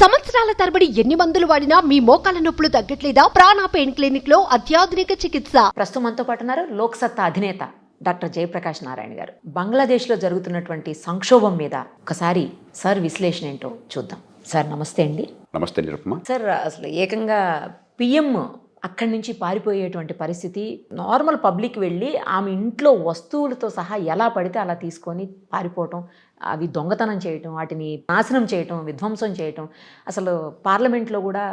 సంవత్సరాల తరబడి ఎన్ని మందులు వాడినా మీ మోకాల నొప్పులు తగ్గట్లేదా? ప్రాణ పెయిన్ క్లినిక్లో అత్యాధునిక చికిత్స. ప్రస్తుతం మనతో పాటు ఉన్నారు లోక్సత్తా అధినేత డాక్టర్ జయప్రకాష్ నారాయణ గారు. బంగ్లాదేశ్లో జరుగుతున్నటువంటి సంక్షోభం మీద ఒకసారి సార్ విశ్లేషణ ఏంటో చూద్దాం. సార్ నమస్తే అండి. నమస్తే నిరుపమ. సార్ అసలు ఏకంగా పిఎం అక్కడి నుంచి పారిపోయేటువంటి పరిస్థితి నార్మల్ పబ్లిక్ వెళ్ళి ఆమె ఇంట్లో వస్తువులతో సహా ఎలా పడితే అలా తీసుకొని పారిపోవటం అవి దొంగతనం చేయటం వాటిని నాశనం చేయటం విధ్వంసం చేయటం అసలు పార్లమెంట్లో కూడా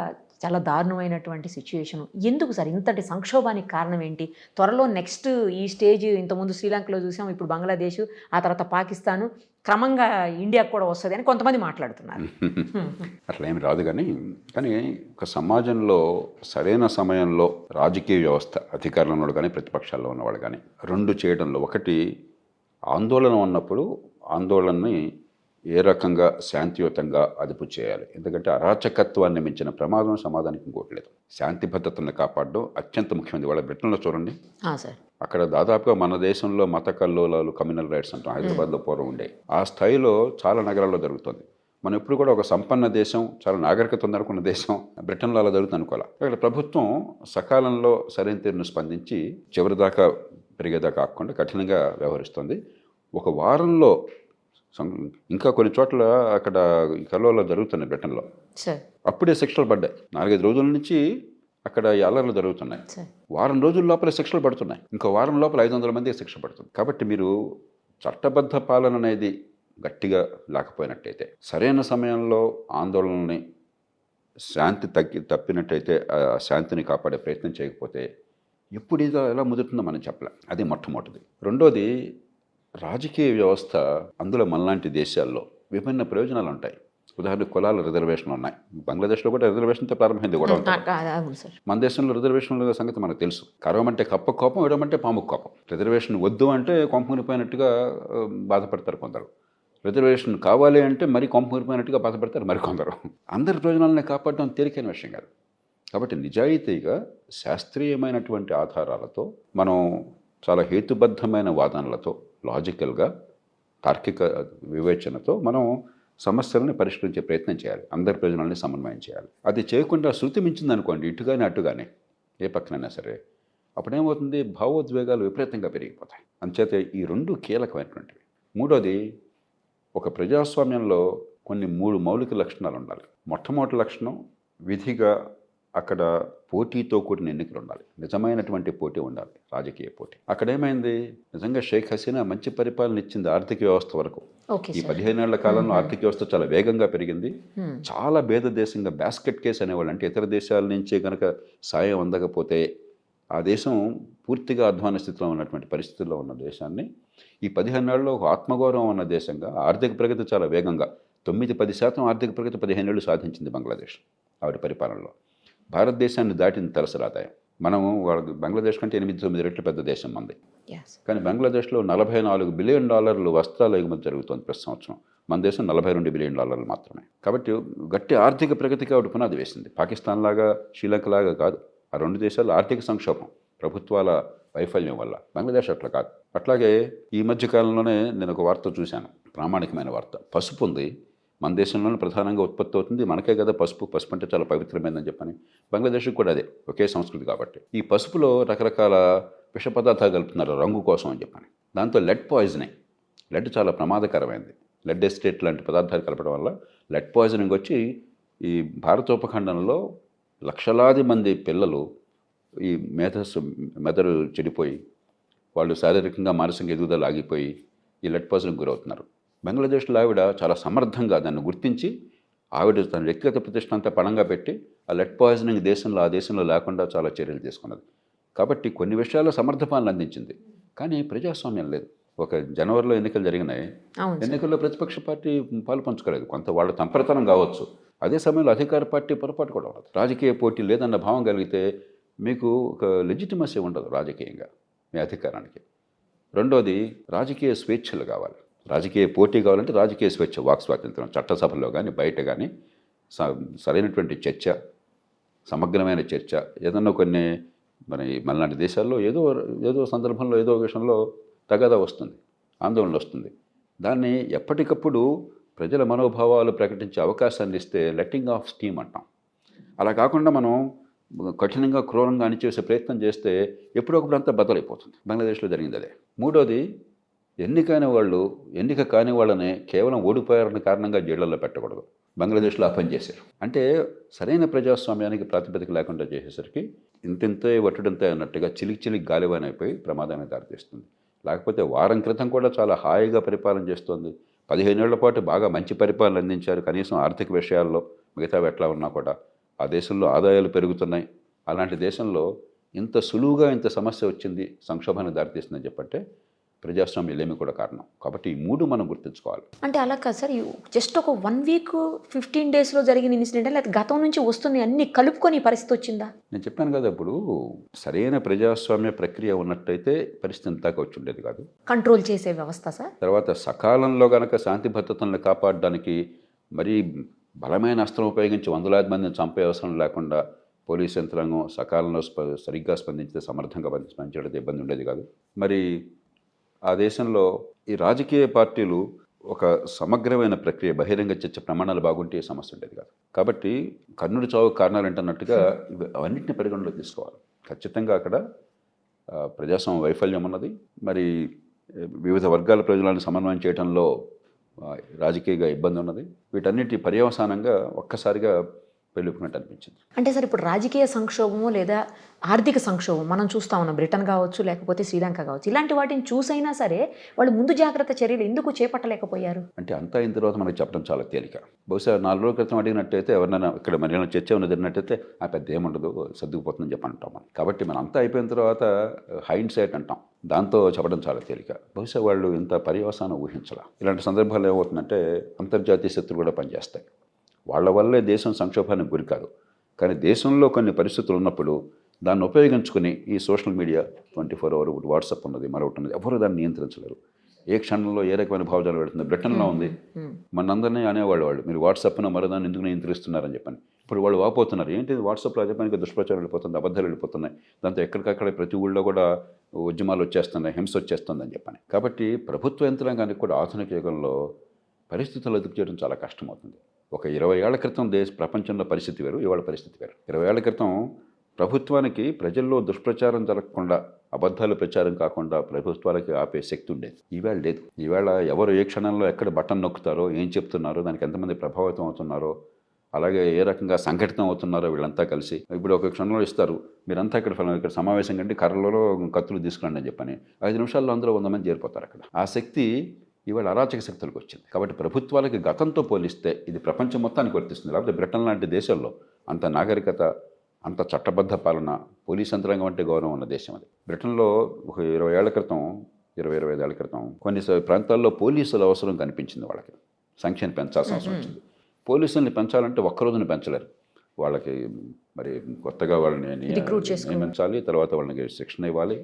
చాలా దారుణమైనటువంటి సిచ్యుయేషన్ ఎందుకు సార్? ఇంతటి సంక్షోభానికి కారణం ఏంటి? త్వరలో నెక్స్ట్ ఈ స్టేజ్ ఇంతకుముందు శ్రీలంకలో చూసాం ఇప్పుడు బంగ్లాదేశ్ ఆ తర్వాత పాకిస్తాను క్రమంగా ఇండియాకు కూడా వస్తుంది అని కొంతమంది మాట్లాడుతున్నారు. అట్లా ఏమి రాదు కానీ కానీ ఒక సమాజంలో సరైన సమయంలో రాజకీయ వ్యవస్థ అధికారంలో ఉన్నవాడు కానీ ప్రతిపక్షాల్లో ఉన్నవాడు కానీ రెండు చేయడంలో ఒకటి ఆందోళన ఉన్నప్పుడు ఆందోళనని ఏ రకంగా శాంతియుతంగా అదుపు చేయాలి? ఎందుకంటే అరాచకత్వాన్ని మించిన ప్రమాదం సమాధానికి ఇంకోటి లేదు. శాంతి భద్రతలను కాపాడడం అత్యంత ముఖ్యమైనది. వాళ్ళ బ్రిటన్లో చూడండి. అక్కడ దాదాపుగా మన దేశంలో మత కల్లోలాలు కమ్యూనల్ రైట్స్ అంటాం. హైదరాబాద్లో పూర్వం ఉండే. ఆ స్థాయిలో చాలా నగరాల్లో జరుగుతుంది. మనం ఎప్పుడు కూడా ఒక సంపన్న దేశం చాలా నాగరికత ఉందనుకున్న దేశం బ్రిటన్లో అలా జరుగుతుంది అనుకోవాలి? అక్కడ ప్రభుత్వం సకాలంలో సరైన తీరును స్పందించి చివరిదాకా పెరిగేదాకా కాకుండా కఠినంగా వ్యవహరిస్తుంది. ఒక వారంలో ఇంకా కొన్ని చోట్ల అక్కడ ఈ కల్లోలో జరుగుతున్నాయి బ్రిటన్లో. అప్పుడే శిక్షలు పడ్డాయి. నాలుగైదు రోజుల నుంచి అక్కడ ఈ అల్లర్లు జరుగుతున్నాయి. వారం రోజుల లోపల శిక్షలు పడుతున్నాయి. ఇంకో వారం లోపల ఐదు వందల మంది శిక్ష పడుతుంది. కాబట్టి మీరు చట్టబద్ధ పాలన అనేది గట్టిగా లేకపోయినట్టయితే సరైన సమయంలో ఆందోళనని శాంతి తగ్గి తప్పినట్టయితే ఆ శాంతిని కాపాడే ప్రయత్నం చేయకపోతే ఎప్పుడు ఇది ఎలా ముదురుతుందో మనం చెప్పలేం. అది మొట్టమొదటిది. రెండోది రాజకీయ వ్యవస్థ అందులో మనలాంటి దేశాల్లో విభిన్న ప్రయోజనాలు ఉంటాయి ఉదాహరణకు కులాల రిజర్వేషన్లు ఉన్నాయి బంగ్లాదేశ్లో కూడా రిజర్వేషన్తో ప్రారంభమైంది కూడా మన దేశంలో రిజర్వేషన్ల సంగతి మనకు తెలుసు. కరవమంటే కప్ప కోపం ఇవ్వమంటే పాము కోపం. రిజర్వేషన్ వద్దు అంటే కొంపమునిపోయినట్టుగా ఆ, బాధపడతారు కొందరు. రిజర్వేషన్ కావాలి అంటే మరి కొంపమునిపోయినట్టుగా బాధపడతారు మరికొందరు అందరి ప్రయోజనాలని కాపాడడం తేలికైన విషయం కాదు. కాబట్టి నిజాయితీగా శాస్త్రీయమైనటువంటి ఆధారాలతో మనం చాలా హేతుబద్ధమైన వాదనలతో లాజికల్గా తార్కిక వివేచనతో మనం సమస్యలను పరిష్కరించే ప్రయత్నం చేయాలి. అందరి ప్రయోజనాలని సమన్వయం చేయాలి. అది చేయకుండా శృతి మించింది అనుకోండి ఇటుగానే అటుగానే ఏ పక్కనైనా సరే అప్పుడేమవుతుంది? భావోద్వేగాలు విపరీతంగా పెరిగిపోతాయి. అంచేత ఈ రెండు కీలకమైనటువంటివి. మూడోది ఒక ప్రజాస్వామ్యంలో కొన్ని మూడు మౌలిక లక్షణాలు ఉండాలి మొట్టమొదటి లక్షణం విధిగా అక్కడ పోటీతో కూడిన ఎన్నికలు ఉండాలి. నిజమైనటువంటి పోటీ ఉండాలి. రాజకీయ పోటీ. అక్కడ ఏమైంది? నిజంగా షేక్ హసీనా మంచి పరిపాలన ఇచ్చింది ఆర్థిక వ్యవస్థ వరకు. ఈ సార్. పదిహేనేళ్ళ కాలంలో ఆర్థిక వ్యవస్థ చాలా వేగంగా పెరిగింది. చాలా భేద దేశంగా బాస్కెట్ కేస్ అనేవాళ్ళు అంటే ఇతర దేశాల నుంచి కనుక సాయం అందకపోతే ఆ దేశం పూర్తిగా అధ్వాన స్థితిలో ఉన్నటువంటి పరిస్థితుల్లో ఉన్న దేశాన్ని ఈ పదిహేనేళ్ళలో ఒక ఆత్మగౌరవం ఉన్న దేశంగా ఆర్థిక ప్రగతి చాలా వేగంగా తొమ్మిది పది శాతం ఆర్థిక ప్రగతి పదిహేనేళ్ళు సాధించింది బంగ్లాదేశ్. ఆవిడ పరిపాలనలో. భారతదేశాన్ని దాటింది తలసరి ఆదాయం. మనము వాళ్ళ బంగ్లాదేశ్ కంటే ఎనిమిది తొమ్మిది రెట్లు పెద్ద దేశం మంది. కానీ బంగ్లాదేశ్లో నలభై నాలుగు బిలియన్ డాలర్లు వస్త్రాల ఎగుమతి జరుగుతోంది ప్రతి సంవత్సరం. మన దేశం నలభై రెండు బిలియన్ డాలర్లు మాత్రమే. కాబట్టి గట్టి ఆర్థిక ప్రగతికి ఆవిడ పునాది వేసింది. పాకిస్తాన్ లాగా శ్రీలంక లాగా కాదు. ఆ రెండు దేశాలు ఆర్థిక సంక్షోభం ప్రభుత్వాల వైఫల్యం వల్ల. బంగ్లాదేశ్ అట్లా కాదు. అట్లాగే ఈ మధ్య కాలంలోనే నేను ఒక వార్త చూశాను. ప్రామాణికమైన వార్త. పసుపు ఉంది. మన దేశంలోనే ప్రధానంగా ఉత్పత్తి అవుతుంది. మనకే కదా పసుపు. పసుపు అంటే చాలా పవిత్రమైందని చెప్పని. బంగ్లాదేశ్కి కూడా అదే. ఒకే సంస్కృతి కాబట్టి. ఈ పసుపులో రకరకాల విష పదార్థాలు కలుపుతున్నారు రంగు కోసం అని చెప్పని. దాంతో లెడ్ పాయిజనింగ్. లెడ్ చాలా ప్రమాదకరమైనది లెడ్ ఎస్టేట్ లాంటి పదార్థాలు కలపడం వల్ల లెడ్ పాయిజనింగ్ వచ్చి ఈ భారత ఉపఖండంలో లక్షలాది మంది పిల్లలు ఈ మేధస్సు మెదడు చెడిపోయి వాళ్ళు శారీరకంగా మానసిక ఎదుగుదల ఆగిపోయి ఈ లెడ్ పాయిజన్కి గురవుతున్నారు. బంగ్లాదేశ్లో ఆవిడ చాలా సమర్థంగా దాన్ని గుర్తించి ఆవిడ తన వ్యక్తిగత ప్రతిష్ట అంతా పణంగా పెట్టి ఆ లెడ్ పాయిజనింగ్ దేశంలో ఆ దేశంలో లేకుండా చాలా చర్యలు తీసుకున్నది. కాబట్టి కొన్ని విషయాల్లో సమర్థపాలన అందించింది. కానీ ప్రజాస్వామ్యం లేదు. ఒక జనవరిలో ఎన్నికలు జరిగినాయి. ఎన్నికల్లో ప్రతిపక్ష పార్టీ పాలు పంచుకోలేదు. కొంత వాళ్ళ తంపరతనం కావచ్చు. అదే సమయంలో అధికార పార్టీ పొరపాటు కూడా ఉండదు. రాజకీయ పోటీ లేదన్న భావం కలిగితే మీకు ఒక లెజిటిమసీ ఉండదు రాజకీయంగా మీ అధికారానికి. రెండోది రాజకీయ స్వేచ్ఛలు కావాలి. రాజకీయ పోటీ కావాలంటే రాజకీయ స్వేచ్ఛ వాక్ స్వాతంత్రం. చట్టసభలో కానీ బయట కానీ స- సరైనటువంటి చర్చ సమగ్రమైన చర్చ ఏదన్నా కొన్ని మన ఈ మలనాటి దేశాల్లో ఏదో ఏదో సందర్భంలో ఏదో విషయంలో తగద వస్తుంది ఆందోళన వస్తుంది. దాన్ని ఎప్పటికప్పుడు ప్రజల మనోభావాలు ప్రకటించే అవకాశాన్ని ఇస్తే లెట్టింగ్ ఆఫ్ స్టీమ్ అంటాం. అలా కాకుండా మనం కఠినంగా క్రూరంగా అణిచేసే ప్రయత్నం చేస్తే ఎప్పుడొకప్పుడు అంతా బద్దలైపోతుంది. బంగ్లాదేశ్లో జరిగింది అదే. మూడోది ఎన్నికైన వాళ్ళు ఎన్నిక కాని వాళ్ళనే కేవలం ఓడిపోయారని కారణంగా జైళ్ళలో పెట్టకూడదు. బంగ్లాదేశ్లో ఆ పని చేశారు. అంటే సరైన ప్రజాస్వామ్యానికి ప్రాతిపదిక లేకుండా చేసేసరికి ఇంతింతే వట్టడంతో అన్నట్టుగా చిలికి చిలికి గాలివాన్ అయిపోయి ప్రమాదానికి దారితీస్తుంది. లేకపోతే వారం క్రితం కూడా చాలా హాయిగా పరిపాలన చేస్తుంది. పదిహేనేళ్ళ పాటు బాగా మంచి పరిపాలన అందించారు. కనీసం ఆర్థిక విషయాల్లో మిగతావి ఎట్లా ఉన్నా కూడా ఆ దేశంలో ఆదాయాలు పెరుగుతున్నాయి. అలాంటి దేశంలో ఇంత సులువుగా ఇంత సమస్య వచ్చింది సంక్షోభానికి దారితీస్తుందని చెప్పంటే ప్రజాస్వామ్యం లేమి కూడా కారణం. కాబట్టి ఈ మూడు మనం గుర్తుంచుకోవాలి. అంటే అలా కాదు సార్. జస్ట్ ఒక వన్ వీక్ ఫిఫ్టీన్ డేస్లో జరిగిన ఇన్సిడెంట్ లేకపోతే గతం నుంచి వస్తున్నాయి. అన్ని కలుపుకొని పరిస్థితి వచ్చిందా? నేను చెప్పాను కదా ఇప్పుడు సరైన ప్రజాస్వామ్య ప్రక్రియ ఉన్నట్టయితే పరిస్థితి ఇంతకు వచ్చి ఉండేది కాదు. కంట్రోల్ చేసే వ్యవస్థ సార్. తర్వాత సకాలంలో గనక శాంతి భద్రతలను కాపాడడానికి మరీ బలమైన అస్త్రం ఉపయోగించి వందలాది మందిని చంపే అవసరం లేకుండా పోలీస్ యంత్రాంగం సకాలంలో స్ప సరిగ్గా స్పందించితే సమర్థంగా స్పందించడం ఇబ్బంది ఉండేది కాదు. మరి ఆ దేశంలో ఈ రాజకీయ పార్టీలు ఒక సమగ్రమైన ప్రక్రియ బహిరంగ చర్చ ప్రమాణాలు బాగుంటే సమస్య ఉండేది కాదు. కాబట్టి కర్ణుడి చావు కారణాలు ఏంటన్నట్టుగా ఇవి అవన్నింటిని పరిగణలోకి తీసుకోవాలి. ఖచ్చితంగా అక్కడ ప్రజాస్వామ్య వైఫల్యం ఉన్నది. మరి వివిధ వర్గాల ప్రజలను సమన్వయం చేయడంలో రాజకీయంగా ఇబ్బంది ఉన్నది. వీటన్నిటి పర్యవసానంగా ఒక్కసారిగా పెళ్ళిపోయినట్టు అనిపించింది. అంటే సార్ ఇప్పుడు రాజకీయ సంక్షోభము లేదా ఆర్థిక సంక్షోభం మనం చూస్తా ఉన్నాం బ్రిటన్ కావచ్చు లేకపోతే శ్రీలంక కావచ్చు ఇలాంటి వాటిని చూసైనా సరే వాళ్ళు ముందు జాగ్రత్త చర్యలు ఎందుకు చేపట్టలేకపోయారు? అంటే అంతా అయిన తర్వాత మనకి చెప్పడం చాలా తేలిక. బహుశా నాలుగు రోజుల క్రితం అడిగినట్టయితే ఎవరినైనా ఇక్కడ మరి ఏమైనా చర్చ ఉన్నది జరిగినట్టయితే ఆ పెద్ద ఏముండదు సర్దుకుపోతుందని చెప్పి అంటాం మనం. కాబట్టి మనం అంతా అయిపోయిన తర్వాత హైండ్ సైట్ అంటాం. దాంతో చెప్పడం చాలా తేలిక. బహుశా వాళ్ళు ఇంత పర్యవసానం ఊహించాల. ఇలాంటి సందర్భాలు ఏమవుతుందంటే అంతర్జాతీయ శక్తులు కూడా పనిచేస్తాయి. వాళ్ళ వల్లే దేశం సంక్షోభానికి గురి కాదు. కానీ దేశంలో కొన్ని పరిస్థితులు ఉన్నప్పుడు దాన్ని ఉపయోగించుకుని ఈ social media twenty four hour WhatsApp ఉన్నది మరొకటి ఉన్నది ఎవరు దాన్ని నియంత్రించలేరు. ఏ క్షణంలో ఏ రకమైన భావజాలం పెడుతుంది బ్రిటన్లో ఉంది. మనందరినీ అనేవాళ్ళు వాళ్ళు. మీరు వాట్సాప్ను మరోదాన్ని ఎందుకు నియంత్రిస్తున్నారని చెప్పని. ఇప్పుడు వాళ్ళు వాపోతున్నారు. ఏంటి వాట్సాప్లో అదే పనికి దుష్ప్రచారం వెళ్ళిపోతుంది అబద్ధాలు వెళ్ళిపోతున్నాయి. దాంతో ఎక్కడికక్కడ ప్రతి ఊళ్ళో కూడా ఉద్యమాలు వచ్చేస్తున్నాయి హింస వచ్చేస్తుందని చెప్పని. కాబట్టి ప్రభుత్వ యంత్రాంగానికి కూడా ఆధునిక యుగంలో పరిస్థితులు ఎదుగు చేయడం చాలా కష్టమవుతుంది. ఒక ఇరవై ఏళ్ళ క్రితం దేశ ప్రపంచంలో పరిస్థితి వేరు ఇవాళ పరిస్థితి వేరు. ఇరవై ఏళ్ళ క్రితం ప్రభుత్వానికి ప్రజల్లో దుష్ప్రచారం జరగకుండా అబద్ధాలు ప్రచారం కాకుండా ప్రభుత్వాలకి ఆపే శక్తి ఉండేది. ఈవేళ లేదు. ఈవేళ ఎవరు ఏ క్షణంలో ఎక్కడ బటన్ నొక్కుతారో ఏం చెప్తున్నారో దానికి ఎంతమంది ప్రభావితం అవుతున్నారో అలాగే ఏ రకంగా సంఘటితం అవుతున్నారో వీళ్ళంతా కలిసి ఇప్పుడు ఒక క్షణంలో ఇస్తారు మీరంతా ఇక్కడ ఫలం ఇక్కడ సమావేశం కంటే కర్రలలో కత్తులు తీసుకురండి అని చెప్పని. ఐదు నిమిషాల్లో అందరూ వంద మంది చేరిపోతారు అక్కడ. ఆ శక్తి ఇవాళ అరాచక శక్తులకు వచ్చింది. కాబట్టి ప్రభుత్వాలకి గతంతో పోలిస్తే ఇది ప్రపంచం మొత్తానికి వర్తిస్తుంది. లేకపోతే బ్రిటన్ లాంటి దేశాల్లో అంత నాగరికత అంత చట్టబద్ధ పాలన పోలీస్ యంత్రాంగం అంటే గౌరవం ఉన్న దేశం అది. బ్రిటన్లో ఒక ఇరవై ఏళ్ళ క్రితం ఇరవై ఇరవై ఐదు ఏళ్ళ క్రితం కొన్ని ప్రాంతాల్లో పోలీసుల అవసరం కనిపించింది వాళ్ళకి. సంఖ్యను పెంచాల్సిన అవసరం వచ్చింది. పోలీసుల్ని పెంచాలంటే ఒక్క రోజున పెంచలేరు. వాళ్ళకి మరి కొత్తగా వాళ్ళని. నియమించాలి తర్వాత వాళ్ళకి శిక్షణ ఇవ్వాలి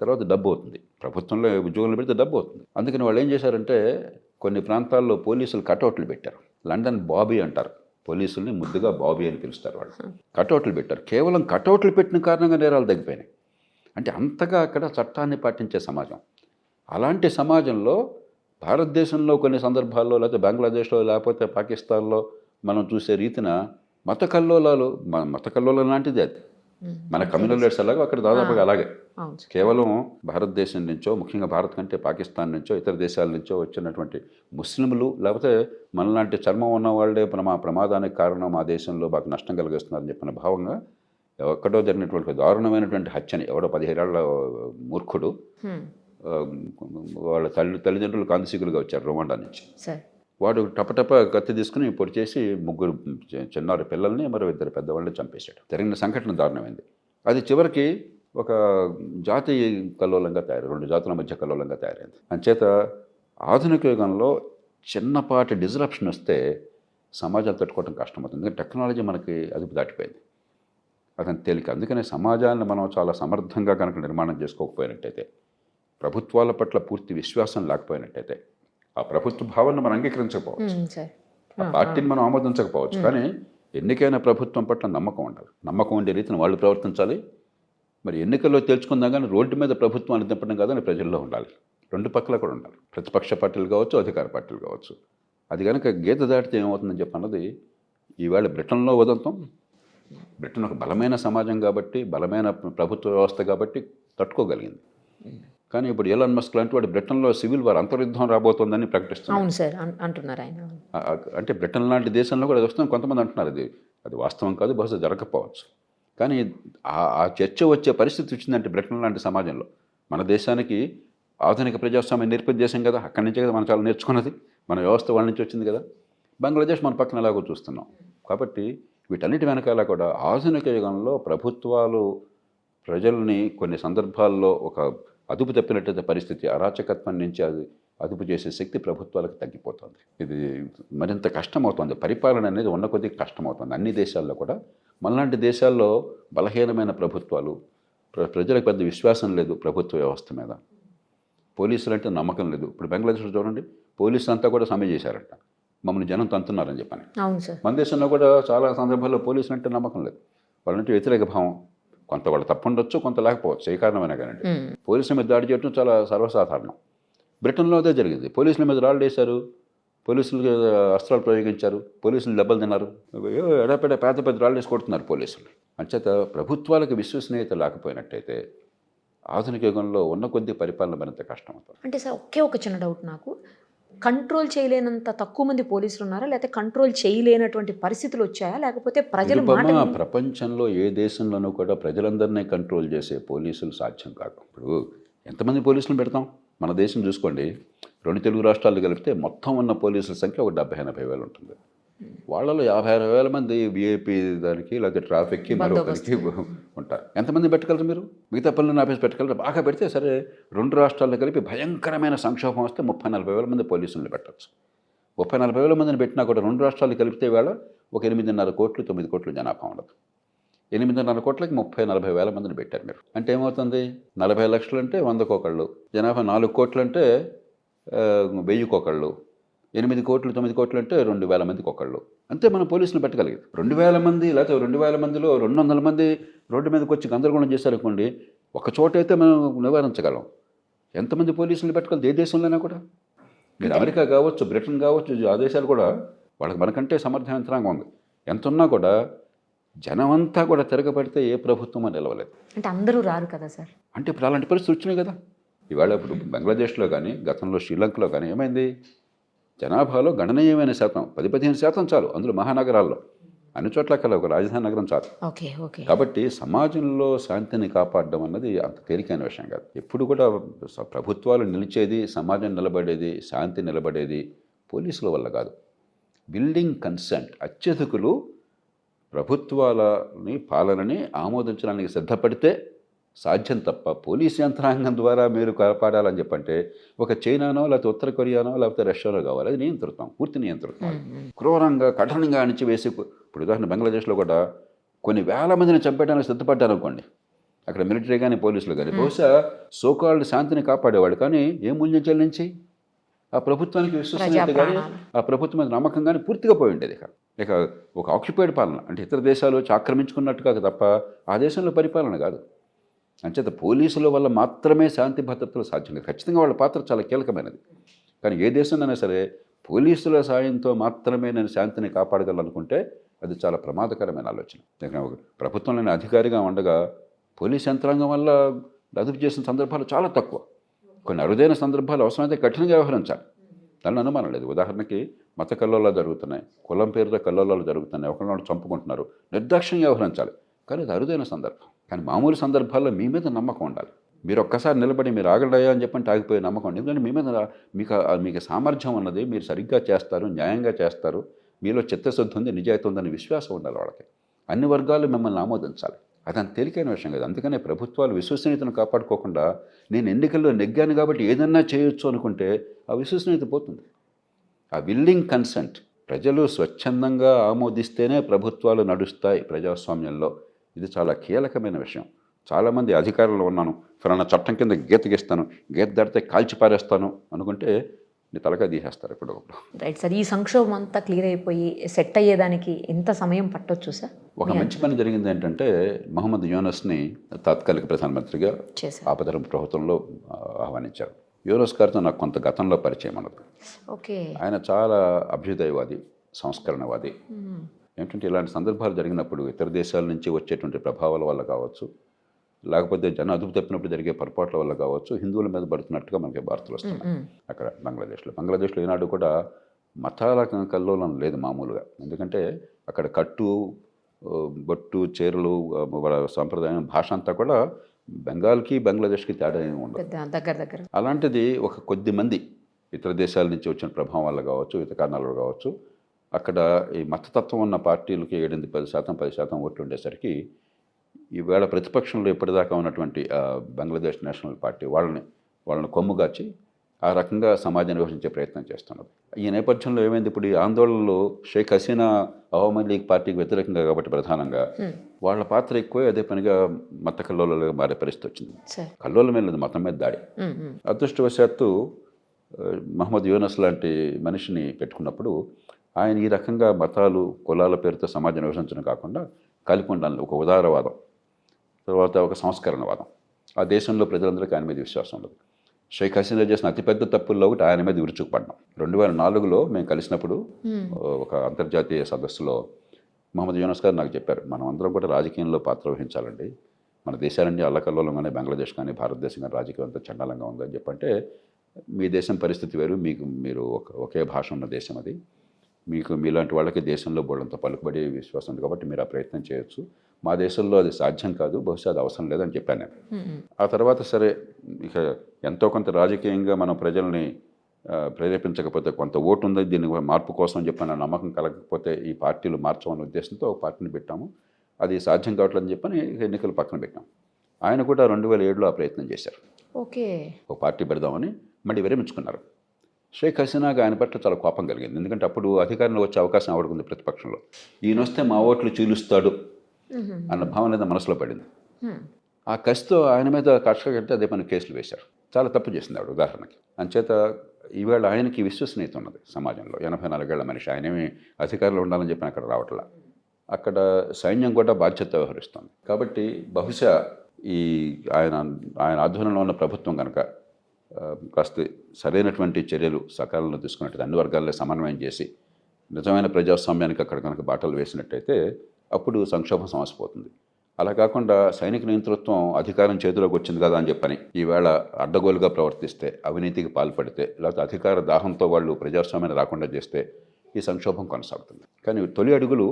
తర్వాత డబ్బు అవుతుంది. ప్రభుత్వంలో ఉద్యోగులు పెడితే డబ్బు అవుతుంది అందుకని వాళ్ళు ఏం చేశారంటే కొన్ని ప్రాంతాల్లో పోలీసులు కటౌట్లు పెట్టారు. లండన్ బాబీ అంటారు. పోలీసుల్ని ముద్దుగా బాబీ అని పిలుస్తారు వాళ్ళు. కటౌట్లు పెట్టారు. కేవలం కటౌట్లు పెట్టిన కారణంగా నేరాలు తగ్గిపోయినాయి. అంటే అంతగా అక్కడ చట్టాన్ని పాటించే సమాజం. అలాంటి సమాజంలో భారతదేశంలో కొన్ని సందర్భాల్లో లేకపోతే బంగ్లాదేశ్లో లేకపోతే పాకిస్తాన్లో మనం చూసే రీతిన మత కల్లోలాలు మత కల్లోలం లాంటిది అది. మన కమ్యూనల్ రేట్స్ అలాగో అక్కడ దాదాపుగా అలాగే. కేవలం భారతదేశం నుంచో ముఖ్యంగా భారత్ కంటే పాకిస్తాన్ నుంచో ఇతర దేశాల నుంచో వచ్చినటువంటి ముస్లింలు లేకపోతే మనలాంటి చర్మం ఉన్న వాళ్ళే ప్రమా ప్రమాదానికి కారణం మా దేశంలో మాకు నష్టం కలిగిస్తున్నారని చెప్పిన భావంగా ఎక్కడో జరిగినటువంటి దారుణమైనటువంటి హత్యని ఎవడో పదిహేడేళ్ళ మూర్ఖుడు వాళ్ళ తల్లి తల్లిదండ్రులు కాంతిశీకులుగా వచ్చారు రొమాండా నుంచి. సార్ వాడు టపటప కత్తి తీసుకుని పొడి చేసి ముగ్గురు చి- చిన్నారి పిల్లల్ని మరో ఇద్దరు పెద్దవాళ్ళని చంపేశాడు. జరిగిన సంఘటన దారుణమైంది. అది చివరికి ఒక జాతి కల్లోలంగా తయారు రెండు జాతుల మధ్య కల్లోలంగా తయారైంది. అంచేత ఆధునిక యుగంలో చిన్నపాటి డిజరప్షన్ వస్తే సమాజాలు తట్టుకోవడం కష్టమవుతుంది. ఎందుకంటే టెక్నాలజీ మనకి అదుపు దాటిపోయింది. అతని తేలిక. అందుకనే సమాజాన్ని మనం చాలా సమర్థంగా కనుక నిర్మాణం చేసుకోకపోయినట్టయితే ప్రభుత్వాల పట్ల పూర్తి విశ్వాసం లేకపోయినట్టయితే ఆ ప్రభుత్వ భావనను మనం అంగీకరించకపోవచ్చు. ఆ పార్టీని మనం ఆమోదించకపోవచ్చు. కానీ ఎన్నికైన ప్రభుత్వం పట్ల నమ్మకం ఉండాలి. నమ్మకం ఉండే రీతిని వాళ్ళు ప్రవర్తించాలి. మరి ఎన్నికల్లో తేల్చుకుందాం కానీ రోడ్డు మీద ప్రభుత్వాన్ని దింపడం కాదని ప్రజల్లో ఉండాలి. రెండు పక్కల కూడా ఉండాలి. ప్రతిపక్ష పార్టీలు కావచ్చు అధికార పార్టీలు కావచ్చు. అది కనుక గీత దాటితే ఏమవుతుందని చెప్పి అన్నది ఈవేళ బ్రిటన్లో ఉదంతం. బ్రిటన్ ఒక బలమైన సమాజం కాబట్టి బలమైన ప్రభుత్వ వ్యవస్థ కాబట్టి తట్టుకోగలిగింది. కానీ ఇప్పుడు ఎలాన్ మస్క్ లాంటి వాడు బ్రిటన్లో సివిల్ వార్ అంతర్యుద్ధం రాబోతోందని ప్రకటిస్తున్నారు. అవును సార్ అంటున్నారు ఆయన. అంటే బ్రిటన్ లాంటి దేశంలో కూడా అది వస్తుంది. కొంతమంది అంటున్నారు అది అది వాస్తవం కాదు బహుశా జరగకపోవచ్చు. కానీ ఆ చర్చ వచ్చే పరిస్థితి వచ్చిందంటే బ్రిటన్ లాంటి సమాజంలో. మన దేశానికి ఆధునిక ప్రజాస్వామ్యం నేర్పే దేశం కదా అక్కడి నుంచే కదా మనం చాలా నేర్చుకున్నది. మన వ్యవస్థ వాళ్ళ నుంచి వచ్చింది కదా. బంగ్లాదేశ్ మన పక్కన ఎలాగో చూస్తున్నాం. కాబట్టి వీటన్నిటి వెనకాల కూడా ఆధునిక యుగంలో ప్రభుత్వాలు ప్రజల్ని కొన్ని సందర్భాల్లో ఒక అదుపు తప్పినట్టయితే పరిస్థితి అరాచకత్వం నుంచి అది అదుపు చేసే శక్తి ప్రభుత్వాలకు తగ్గిపోతుంది. ఇది మరింత కష్టమవుతుంది. పరిపాలన అనేది ఉన్న కొద్దీ కష్టమవుతుంది. అన్ని దేశాల్లో కూడా. మనలాంటి దేశాల్లో బలహీనమైన ప్రభుత్వాలు ప్ర- ప్రజలకు పెద్ద విశ్వాసం లేదు ప్రభుత్వ వ్యవస్థ మీద. పోలీసులు అంటే నమ్మకం లేదు. ఇప్పుడు బంగ్లాదేశ్లో చూడండి. పోలీసులు అంతా కూడా సమ్మె చేశారంట. మమ్మల్ని జనం తంతున్నారని చెప్పని. మన దేశంలో కూడా చాలా సందర్భాల్లో పోలీసులు అంటే నమ్మకం లేదు. వాళ్ళంటే వ్యతిరేక భావం. కొంత వాళ్ళు తప్పు ఉండొచ్చు కొంత లేకపోవచ్చు. ఏ కారణమైనా కానీ. పోలీసుల మీద దాడి చేయడం చాలా సర్వసాధారణం. బ్రిటన్లో అదే జరిగింది. పోలీసుల మీద రాళ్ళు వేశారు పోలీసులు అస్త్రాలు ప్రయోగించారు. పోలీసులు దెబ్బలు తిన్నారు. ఎడపెడ పెద్ద పెద్ద రాళ్ళు వేసి కొడుతున్నారు పోలీసులు. అంచేత ప్రభుత్వాలకు విశ్వసనీయత లేకపోయినట్టయితే ఆధునిక యుగంలో ఉన్న కొద్ది పరిపాలన మరింత కష్టమవుతుంది. అంటే సార్ ఒకే ఒక చిన్న డౌట్ నాకు. కంట్రోల్ చేయలేనంత తక్కువ మంది పోలీసులు ఉన్నారా? లేకపోతే కంట్రోల్ చేయలేనటువంటి పరిస్థితులు వచ్చాయా? లేకపోతే ప్రజల మాట ప్రపంచంలో ఏ దేశంలోనూ కూడా ప్రజలందరినీ కంట్రోల్ చేసే పోలీసులు సాధ్యం కాదు. ఇప్పుడు ఎంతమంది పోలీసులు పెడతాం? మన దేశం చూసుకోండి. రెండు తెలుగు రాష్ట్రాలు కలిపితే మొత్తం ఉన్న పోలీసుల సంఖ్య ఒక డెబ్బై ఎనభై వేలు ఉంటుంది. వాళ్ళలో యాభై అరవై వేల మంది విఐపి దానికి లేకపోతే ట్రాఫిక్కి మరొకరికి ఉంటారు. ఎంతమంది పెట్టగలరు మీరు? మిగతా పనులను ఆఫీస్ పెట్టగలరు బాగా పెడితే సరే రెండు రాష్ట్రాల్లో కలిపి భయంకరమైన సంక్షోభం వస్తే ముప్పై నలభై వేల మంది పోలీసులను పెట్టచ్చు. ముప్పై నలభై వేల మందిని పెట్టినా కూడా రెండు రాష్ట్రాలు కలిపితే వేళ ఒక ఎనిమిదిన్నర కోట్లు తొమ్మిది కోట్లు జనాభా ఉండదు. ఎనిమిదిన్నర కోట్లకి ముప్పై నలభై వేల మందిని పెట్టారు మీరు. అంటే ఏమవుతుంది? నలభై లక్షలు అంటే వందకొకళ్ళు. జనాభా నాలుగు కోట్లు అంటే వెయ్యికొకళ్ళు. ఎనిమిది కోట్లు తొమ్మిది కోట్లు అంటే రెండు వేల మందికి ఒకళ్ళు. అంతే మనం పోలీసులు పెట్టగలిగేది. రెండు వేల మంది లేకపోతే రెండు వేల మందిలో రెండు వందల మంది రోడ్డు మీదకి వచ్చి గందరగోళం చేశారనుకోండి ఒక చోట అయితే మనం నివారించగలం. ఎంతమంది పోలీసులు పెట్టగలదు ఏ దేశంలోనే కూడా. మీరు అమెరికా కావచ్చు బ్రిటన్ కావచ్చు ఆ దేశాలు కూడా వాళ్ళకి మనకంటే సమర్థ యంత్రాంగం ఉంది. ఎంత ఉన్నా కూడా జనమంతా కూడా తిరగబడితే ఏ ప్రభుత్వం నిలవలేదు. అంటే అందరూ రారు కదా సార్? అంటే ఇప్పుడు అలాంటి పరిస్థితి వచ్చినాయి కదా. ఇవాళ ఇప్పుడు బంగ్లాదేశ్లో కానీ గతంలో శ్రీలంకలో కానీ ఏమైంది? జనాభాలో గణనీయమైన శాతం పది పదిహేను శాతం చాలు అందులో మహానగరాల్లో. అన్ని చోట్ల కల ఒక రాజధాని నగరం చాలు. Okay okay. కాబట్టి సమాజంలో శాంతిని కాపాడడం అన్నది అంత తేలికైన విషయం కాదు. ఎప్పుడు కూడా ప్రభుత్వాలు నిలిచేది సమాజం నిలబడేది శాంతి నిలబడేది పోలీసుల వల్ల కాదు. బిల్డింగ్ కన్సెంట్ అత్యధికులు ప్రభుత్వాలని పాలనని ఆమోదించడానికి సిద్ధపడితే సాధ్యం తప్ప పోలీస్ యంత్రాంగం ద్వారా మీరు కాపాడాలని చెప్పంటే ఒక చైనానో లేకపోతే ఉత్తర కొరియానో లేకపోతే రష్యానో కావాలి. అది నియంత్రితాం పూర్తి నియంత్రితాం క్రూరంగా కఠినంగా అణిచివేసి ఇప్పుడు ఉదాహరణ బంగ్లాదేశ్లో కూడా కొన్ని వేల మందిని చంపేయడానికి సిద్ధపడ్డారు అనుకోండి. అక్కడ మిలిటరీ కానీ పోలీసులు కానీ. బహుశా సోకాళ్ళు శాంతిని కాపాడేవాడు కానీ ఏ మూల్యం చెల్లించి? ఆ ప్రభుత్వానికి విశ్వసనీయత కానీ ఆ ప్రభుత్వం మీద నమ్మకం కానీ పూర్తిగా పోయి ఉండేది ఇక. ఇక ఒక ఆక్యుపైడ్ పాలన. అంటే ఇతర దేశాలు వచ్చి ఆక్రమించుకున్నట్టుగా తప్ప ఆ దేశంలో పరిపాలన కాదు. అంచేత పోలీసుల వల్ల మాత్రమే శాంతి భద్రతలు సాధ్యం కాదు ఖచ్చితంగా వాళ్ళ పాత్ర చాలా కీలకమైనది. కానీ ఏ దేశంలోనైనా సరే పోలీసుల సాయంతో మాత్రమే నేను శాంతిని కాపాడగలనుకుంటే అది చాలా ప్రమాదకరమైన ఆలోచన. నేను ఒక ప్రభుత్వంలోని అధికారిగా ఉండగా పోలీస్ యంత్రాంగం వల్ల అదుపు చేసిన సందర్భాలు చాలా తక్కువ. కొన్ని అరుదైన సందర్భాలు అవసరమైతే కఠినంగా వ్యవహరించాలి. దాని అనుమానం లేదు. ఉదాహరణకి మత కల్లోలాలు జరుగుతున్నాయి. కులం పేరుతో కల్లోలాలు జరుగుతున్నాయి. ఒకరినొకరు చంపుకుంటున్నారు. నిర్దాక్ష్యంగా వ్యవహరించాలి. కానీ అది అరుదైన సందర్భం. కానీ మామూలు సందర్భాల్లో మీ మీద నమ్మకం ఉండాలి. మీరు ఒక్కసారి నిలబడి మీరు ఆగలయ్యా అని చెప్పంటే ఆగిపోయే నమ్మకం ఉండి ఎందుకంటే మీ మీద మీకు మీకు సామర్థ్యం ఉన్నది మీరు సరిగ్గా చేస్తారు న్యాయంగా చేస్తారు మీలో చిత్తశుద్ధి ఉంది నిజాయితీ ఉందని విశ్వాసం ఉండాలి వాళ్ళకి. అన్ని వర్గాలు మిమ్మల్ని ఆమోదించాలి. అది అంత తేలికైన విషయం కదా. అందుకనే ప్రభుత్వాలు విశ్వసనీయతను కాపాడుకోకుండా నేను ఎన్నికల్లో నెగ్గాను కాబట్టి ఏదన్నా చేయొచ్చు అనుకుంటే ఆ విశ్వసనీయత పోతుంది. ఆ విల్లింగ్ కన్సెంట్ ప్రజలు స్వచ్ఛందంగా ఆమోదిస్తేనే ప్రభుత్వాలు నడుస్తాయి ప్రజాస్వామ్యంలో. ఇది చాలా కీలకమైన విషయం. చాలామంది అధికారంలో ఉన్నాను. ఫలానా చట్టం కింద గీత గీస్తాను. గీత దాడితే కాల్చి పారేస్తాను అనుకుంటే నీ తలకాయ తీసేస్తారు ఇప్పుడు రైట్ సార్ ఈ సంక్షోభం అంతా క్లియర్ అయిపోయి సెట్ అయ్యేదానికి ఎంత సమయం పట్టొచ్చు సార్? ఒక మంచి పని జరిగింది ఏంటంటే మహమ్మద్ యూనస్ని తాత్కాలిక ప్రధానమంత్రిగా ఆపదరం ప్రభుత్వంలో ఆహ్వానించారు. యూనస్ గారితో నాకు కొంత గతంలో పరిచయం అన్నది ఓకే. ఆయన చాలా అభ్యుదయవాది సంస్కరణవాది. ఏంటంటే ఇలాంటి సందర్భాలు జరిగినప్పుడు ఇతర దేశాల నుంచి వచ్చేటువంటి ప్రభావాల వల్ల కావచ్చు లేకపోతే జన అదుపు తప్పినప్పుడు జరిగే పొరపాట్ల వల్ల కావచ్చు హిందువుల మీద పడుతున్నట్టుగా మనకి వార్తలు వస్తున్నాయి అక్కడ బంగ్లాదేశ్లో. బంగ్లాదేశ్లో ఈనాడు కూడా మతాల కల్లోలం లేదు మామూలుగా. ఎందుకంటే అక్కడ కట్టు బొట్టు చీరలు సాంప్రదాయం భాష అంతా కూడా బెంగాల్కి బంగ్లాదేశ్కి తేడా ఏమి ఉండదు. దగ్గర దగ్గర. అలాంటిది ఒక కొద్ది మంది ఇతర దేశాల నుంచి వచ్చిన ప్రభావం వల్ల కావచ్చు ఇతర కారణాల కావచ్చు అక్కడ ఈ మతతత్వం ఉన్న పార్టీలకి ఏడెనిమిది పది శాతం పది శాతం ఓట్లు ఉండేసరికి ఈవేళ ప్రతిపక్షంలో ఇప్పటిదాకా ఉన్నటువంటి బంగ్లాదేశ్ నేషనల్ పార్టీ వాళ్ళని వాళ్ళని కొమ్ముగాచి ఆ రకంగా సమాజం నిర్వహించే ప్రయత్నం చేస్తున్నది. ఈ నేపథ్యంలో ఏమైంది? ఇప్పుడు ఈ ఆందోళనలో షేక్ హసీనా అవామీ లీగ్ పార్టీకి వ్యతిరేకంగా కాబట్టి ప్రధానంగా వాళ్ళ పాత్ర ఎక్కువ అదే పనిగా మత కల్లోలుగా మారే పరిస్థితి వచ్చింది. కల్లోలం మీద మతం మీద దాడి. అదృష్టవశాత్తు మహమ్మద్ యూనస్ లాంటి మనిషిని పెట్టుకున్నప్పుడు ఆయన ఈ రకంగా మతాలు కులాల పేరుతో సమాజం నిర్వహించడం కాకుండా కలిపి ఉండాలి ఒక ఉదారవాదం తర్వాత ఒక సంస్కరణవాదం. ఆ దేశంలో ప్రజలందరికీ ఆయన మీద విశ్వాసం ఉండదు. షేక్ హసీనా చేసిన అతిపెద్ద తప్పుల్లో ఒకటి ఆయన మీద విరుచుకుపడ్డాం. రెండు వేల నాలుగులో మేము కలిసినప్పుడు ఒక అంతర్జాతీయ సదస్సులో మహమ్మద్ యూనస్ గారు నాకు చెప్పారు మనం అందరం కూడా రాజకీయంలో పాత్ర వహించాలండి. మన దేశాలన్నీ అల్లకల్లోలంగానే బంగ్లాదేశ్ కానీ భారతదేశం కానీ రాజకీయం అంతా చండాలంగా ఉందని చెప్పంటే మీ దేశం పరిస్థితి వేరు మీకు మీరు ఒక ఒకే భాష ఉన్న దేశం అది. మీకు మీలాంటి వాళ్ళకి దేశంలో బోళ్ళంత పలుకుబడి విశ్వాసం ఉంది కాబట్టి మీరు ఆ ప్రయత్నం చేయొచ్చు. మా దేశంలో అది సాధ్యం కాదు బహుశా అది అవసరం లేదని చెప్పాను నేను. ఆ తర్వాత సరే ఇక ఎంతో కొంత రాజకీయంగా మనం ప్రజల్ని ప్రేరేపించకపోతే కొంత ఓటు ఉంది దీన్ని మార్పు కోసం అని చెప్పిన నమ్మకం కలగకపోతే ఈ పార్టీలు మార్చమనే ఉద్దేశంతో ఒక పార్టీని పెట్టాము. అది సాధ్యం కావట్లేదని చెప్పని ఇక ఎన్నికలు పక్కన పెట్టాం. ఆయన కూడా రెండు వేల ఏడులో ఆ ప్రయత్నం చేశారు. ఓకే. ఒక పార్టీ పెడదామని మళ్ళీ విరమించుకున్నారు. షేక్ హసీనాగా ఆయన పట్ల చాలా కోపం కలిగింది. ఎందుకంటే అప్పుడు అధికారంలో వచ్చే అవకాశం ఆవిడకుంది ప్రతిపక్షంలో. ఈయన వస్తే మా ఓట్లు చీలుస్తాడు అన్న భావన అనేది మనసులో పడింది. ఆ కసితో ఆయన మీద కక్ష కడితే అదే పని కేసులు వేశారు. చాలా తప్పు చేసింది ఆవిడ ఉదాహరణకి. అంచేత ఈవేళ ఆయనకి విశ్వసనీయత ఉన్నది సమాజంలో. ఎనభై నాలుగేళ్ళ మనిషి. ఆయనేమి అధికారంలో ఉండాలని చెప్పిన అక్కడ రావట్లా. అక్కడ సైన్యం కూడా బాధ్యత వ్యవహరిస్తుంది. కాబట్టి బహుశా ఈ ఆయన ఆయన ఆధ్వర్యంలో ఉన్న ప్రభుత్వం కనుక కాస్త సరైనటువంటి చర్యలు సకాలంలో తీసుకున్నట్టు అన్ని వర్గాల్లో సమన్వయం చేసి నిజమైన ప్రజాస్వామ్యానికి అక్కడ కనుక బాటలు వేసినట్టయితే అప్పుడు సంక్షోభం సమసిపోతుంది అలా కాకుండా సైనిక నియంతృత్వం అధికారం చేతిలోకి వచ్చింది కదా అని చెప్పని ఈవేళ అడ్డగోలుగా ప్రవర్తిస్తే అవినీతికి పాల్పడితే లేకపోతే అధికార దాహంతో వాళ్ళు ప్రజాస్వామ్యాన్ని రాకుండా చేస్తే ఈ సంక్షోభం కొనసాగుతుంది. కానీ తొలి అడుగులు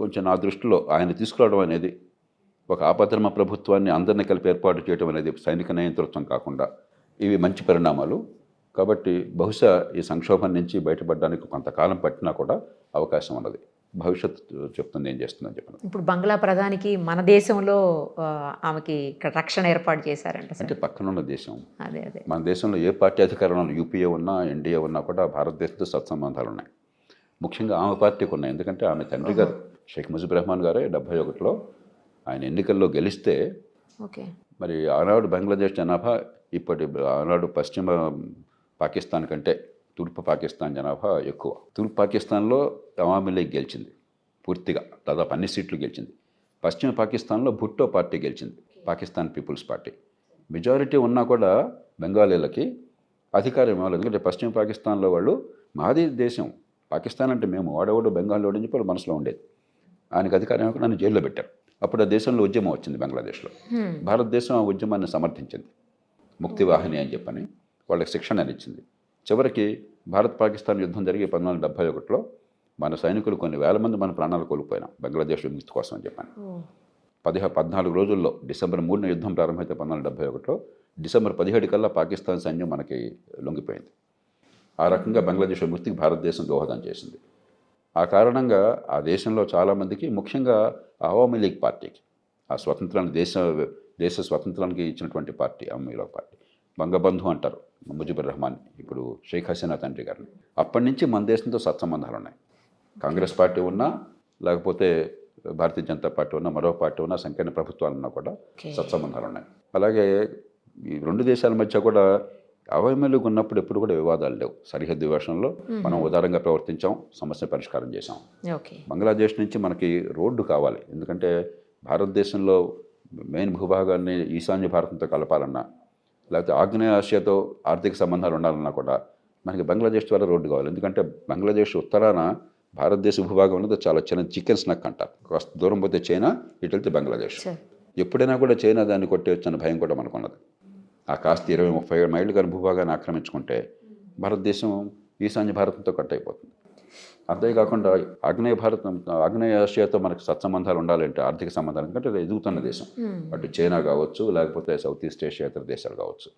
కొంచెం నా దృష్టిలో ఆయన తీసుకురావడం అనేది ఒక ఆపధర్మ ప్రభుత్వాన్ని అందరినీ కలిపి ఏర్పాటు చేయడం అనేది సైనిక నియంతృత్వం కాకుండా ఇవి మంచి పరిణామాలు. కాబట్టి బహుశా ఈ సంక్షోభం నుంచి బయటపడడానికి కొంతకాలం పట్టినా కూడా అవకాశం ఉన్నది భవిష్యత్తు చెప్తుంది ఏం చేస్తుందని చెప్పిన. ఇప్పుడు బంగ్లా ప్రధానికి మన దేశంలో ఆమెకి ఇక్కడ రక్షణ ఏర్పాటు చేశారంట అంటే పక్కనున్న దేశం. అదే అదే. మన దేశంలో ఏ పార్టీ అధికారంలో యూపీఏ ఉన్నా ఎన్డీఏ ఉన్నా కూడా భారతదేశంతో సత్సంబంధాలు ఉన్నాయి. ముఖ్యంగా ఆమె పార్టీకి ఉన్నాయి ఎందుకంటే ఆమె తండ్రి గారు షేక్ ముజిబుర్ రెహమాన్ గారే డెబ్బై ఒకటిలో ఆయన ఎన్నికల్లో గెలిస్తే ఓకే. మరి ఆనాడు బంగ్లాదేశ్ జనాభా ఇప్పటి ఆనాడు పశ్చిమ పాకిస్తాన్ కంటే తూర్పు పాకిస్తాన్ జనాభా ఎక్కువ. తూర్పు పాకిస్తాన్లో అవామీ లీగ్ గెలిచింది. పూర్తిగా దాదాపు అన్ని సీట్లు గెలిచింది. పశ్చిమ పాకిస్తాన్లో భుట్టో పార్టీ గెలిచింది. Pakistan peoples party. మెజారిటీ ఉన్నా కూడా బెంగాలీలకి అధికారం ఇవ్వలేదు. ఎందుకంటే పశ్చిమ పాకిస్తాన్లో వాళ్ళు మాది దేశం. పాకిస్తాన్ అంటే మేము. వాడేవాడు బెంగాల్లో అని చెప్పి వాళ్ళ మనసులో ఉండేది. ఆయనకు అధికారం ఇవ్వకుండా నన్ను జైల్లో పెట్టారు. అప్పుడు ఆ దేశంలో ఉద్యమం వచ్చింది బంగ్లాదేశ్లో. భారతదేశం ఆ ఉద్యమాన్ని సమర్థించింది. ముక్తి వాహిని అని చెప్పని వాళ్ళకి శిక్షణ ఇచ్చింది చివరికి భారత్ పాకిస్తాన్ యుద్ధం జరిగి పంతొమ్మిది వందల డెబ్బై ఒకటిలో మన సైనికులు కొన్ని వేల మంది మన ప్రాణాలు కోల్పోయినాం బంగ్లాదేశ్ విముక్తి కోసం అని చెప్పాను. పదిహే పద్నాలుగు రోజుల్లో డిసెంబర్ మూడున యుద్ధం ప్రారంభమైతే పంతొమ్మిది వందల డెబ్బై ఒకటిలో డిసెంబర్ పదిహేడు కల్లా పాకిస్తాన్ సైన్యం మనకి లొంగిపోయింది. ఆ రకంగా బంగ్లాదేశ్ విముక్తికి భారతదేశం దోహదం చేసింది. ఆ కారణంగా ఆ దేశంలో చాలామందికి ముఖ్యంగా అవామీ లీగ్ పార్టీకి ఆ స్వతంత్రాన్ని దేశ దేశ స్వతంత్రానికి ఇచ్చినటువంటి పార్టీ అవామీ లీగ్ పార్టీ. బంగబంధు అంటారు ముజిబుర్ రెహమాన్ ఇప్పుడు షేక్ హసీనా తండ్రి గారిని. అప్పటి నుంచి మన దేశంతో సత్సంబంధాలు ఉన్నాయి. కాంగ్రెస్ పార్టీ ఉన్నా లేకపోతే భారతీయ జనతా పార్టీ ఉన్నా మరో పార్టీ ఉన్నా సంకీర్ణ ప్రభుత్వాలు ఉన్నా కూడా. సత్సంబంధాలు ఉన్నాయి. అలాగే ఈ రెండు దేశాల మధ్య కూడా అవైమల్యం ఉన్నప్పుడు ఎప్పుడు కూడా వివాదాలు లేవు. సరిహద్దు విషయంలో మనం ఉదారంగా ప్రవర్తించాం సమస్య పరిష్కారం చేశాం. ఓకే. బంగ్లాదేశ్ నుంచి మనకి రోడ్డు కావాలి. ఎందుకంటే భారతదేశంలో మెయిన్ భూభాగాన్ని ఈశాన్య భారతంతో కలపాలన్నా లేకపోతే ఆగ్నేయ ఆసియాతో ఆర్థిక సంబంధాలు ఉండాలన్నా కూడా మనకి బంగ్లాదేశ్ ద్వారా రోడ్డు కావాలి. ఎందుకంటే బంగ్లాదేశ్ ఉత్తరాన భారతదేశ భూభాగం ఉన్నది చాలా చిన్న చికెన్ స్నక్ అంటారు కాస్త దూరం పోతే చైనా ఇటు వెళ్తే బంగ్లాదేశ్. ఎప్పుడైనా కూడా చైనా దాన్ని కొట్టేయచ్చు అన్న భయం కూడా మనకున్నది. ఆ కాస్త ఇరవై ముప్పై ఏడు మైళ్ళు కానీ భూభాగాన్ని ఆక్రమించుకుంటే భారతదేశం ఈశాన్య భారతంతో కట్ అయిపోతుంది అంతేకాకుండా ఆగ్నేయ భారతం ఆగ్నేయ ఆసియాతో మనకు సత్సంబంధాలు ఉండాలంటే ఆర్థిక సంబంధాలు. ఎందుకంటే అది ఎదుగుతున్న దేశం. అటు చైనా కావచ్చు లేకపోతే సౌత్ ఈస్ట్ ఏషియా ఇతర దేశాలు కావచ్చు.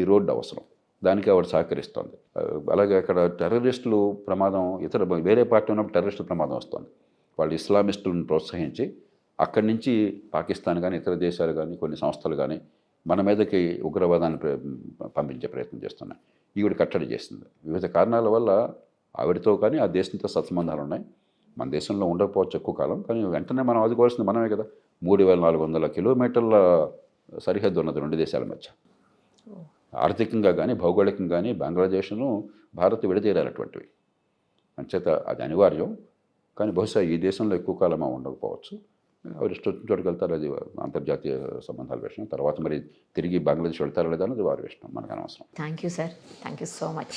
ఈ రోడ్డు అవసరం. దానికి ఆవిడ సహకరిస్తోంది. అలాగే అక్కడ టెర్రరిస్టులు ప్రమాదం ఇతర వేరే పార్టీ ఉన్నప్పుడు టెర్రరిస్టుల ప్రమాదం వస్తుంది. వాళ్ళు ఇస్లామిస్టులను ప్రోత్సహించి అక్కడి నుంచి పాకిస్తాన్ కానీ ఇతర దేశాలు కానీ కొన్ని సంస్థలు కానీ మన మీదకి ఉగ్రవాదాన్ని పంపించే ప్రయత్నం చేస్తున్నాయి. ఈవిడ కట్టడి చేస్తుంది వివిధ కారణాల వల్ల ఆవిడతో కానీ ఆ దేశంతో సత్సంబంధాలు ఉన్నాయి. మన దేశంలో ఉండకపోవచ్చు ఎక్కువ కాలం కానీ వెంటనే మనం ఆదుకోవాల్సింది మనమే కదా. మూడు వేల నాలుగు వందల కిలోమీటర్ల సరిహద్దు ఉన్నది రెండు దేశాల మధ్య. ఆర్థికంగా కానీ భౌగోళికంగా కానీ బంగ్లాదేశ్ను భారత్ విడదీరాలటువంటివి అంచేత అది అనివార్యం. కానీ బహుశా ఈ దేశంలో ఎక్కువ కాలం ఉండకపోవచ్చు. ఎవరు ఇష్టం వచ్చిన వెళ్తారు అది అంతర్జాతీయ సంబంధాల విషయం. తర్వాత మరి తిరిగి బంగ్లాదేశ్ వెళ్తారా లేదా అన్నది వారి విషయం మనకు అనవసరం. Thank you sir thank you so much